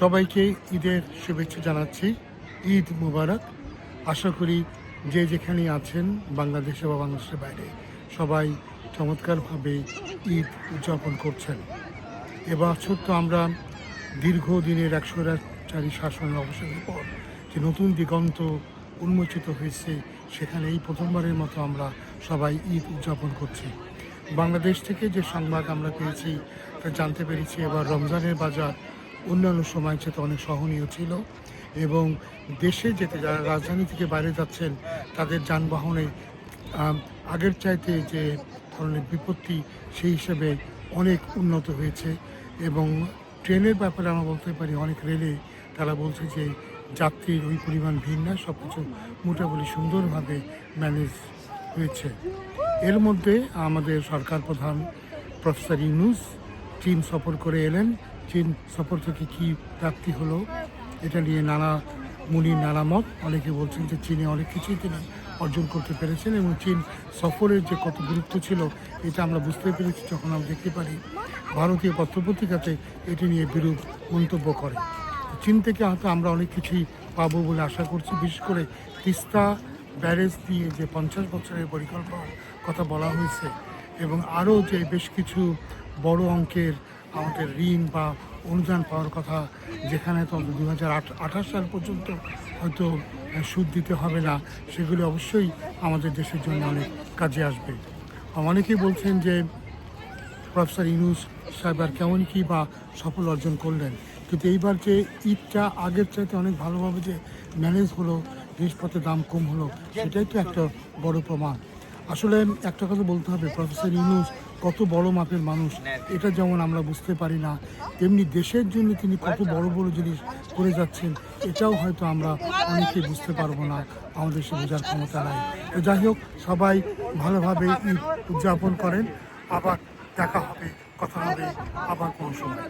সবাইকে ঈদের শুভেচ্ছা জানাচ্ছি। ঈদ মুবারক। আশা করি যে যেখানে আছেন, বাংলাদেশে বা বাংলাদেশের বাইরে, সবাই চমৎকারভাবে ঈদ উদযাপন করছেন। এবছর তো আমরা দীর্ঘদিনের একশো চারি শাসনের অবসানের পর যে নতুন দিগন্ত উন্মোচিত হয়েছে সেখানে এই প্রথমবারের মতো আমরা সবাই ঈদ উদযাপন করছি। বাংলাদেশ থেকে যে সংবাদ আমরা পেয়েছি, তা জানতে পেরেছি এবার রমজানের বাজার অন্যান্য সময় চেয়ে অনেক সহনীয় ছিল এবং দেশে যেতে যারা রাজধানী থেকে বাইরে যাচ্ছেন, তাদের যানবাহনে আগের চাইতে যে ধরনের বিপত্তি, সেই হিসেবে অনেক উন্নত হয়েছে এবং ট্রেনের ব্যাপারে আমরা বলতে পারি অনেক রেলে তারা বলছে যে যাত্রীর ওই পরিমাণ ভিড় না সব কিছু মোটামুটি সুন্দরভাবে ম্যানেজ হয়েছে। এর মধ্যে আমাদের সরকার প্রধান প্রফেসর ইউনুস চীন সফর করে এলেন। চীন সফর থেকে কী প্রাপ্তি হলো, এটা নিয়ে নানা মুনির নানা মত। অনেকে বলছেন যে চীনে অনেক কিছুই তিনি অর্জন করতে পেরেছেন এবং চীন সফরের যে কত গুরুত্ব ছিল, এটা আমরা বুঝতে পেরেছি যখন আমরা দেখতে পারি ভারতীয় পত্রপত্রিকাতে এটি নিয়ে বিরূপ মন্তব্য করে। চীন থেকে হয়তো আমরা অনেক কিছুই পাবো বলে আশা করছি, বিশেষ করে তিস্তা ব্যারেজ দিয়ে যে পঞ্চাশ বছরের পরিকল্পনার কথা বলা হয়েছে এবং আরও যে বেশ কিছু বড় অঙ্কের আমাদের ঋণ বা অনুদান পাওয়ার কথা যেখানে তো দু হাজার আঠাশ সাল পর্যন্ত হয়তো সুদ দিতে হবে না, সেগুলি অবশ্যই আমাদের দেশের জন্য অনেক কাজে আসবে। অনেকেই বলছেন যে প্রফেসর ইউনুস সাহেব আর কেমন কি বা সফল অর্জন করলেন, কিন্তু এইবার যে ঈদটা আগের চাইতে অনেক ভালোভাবে যে ম্যানেজ হলো জিনিসপত্রের দাম কম হলো, সেটাই তো একটা বড় প্রমাণ। আসলে একটা কথা বলতে হবে প্রফেসর ইউনুস কত বড় মাপের মানুষ, এটা যেমন আমরা বুঝতে পারি না, তেমনি দেশের জন্য তিনি কত বড় বড় জিনিস করে যাচ্ছেন, এটাও হয়তো আমরা অনেকে বুঝতে পারব না, আমাদের সে বোঝার ক্ষমতা নাই। তো যাই হোক, সবাই ভালোভাবে ঈদ উদযাপন করেন, আবার দেখা হবে, কথা হবে, আবার কোনো সময়।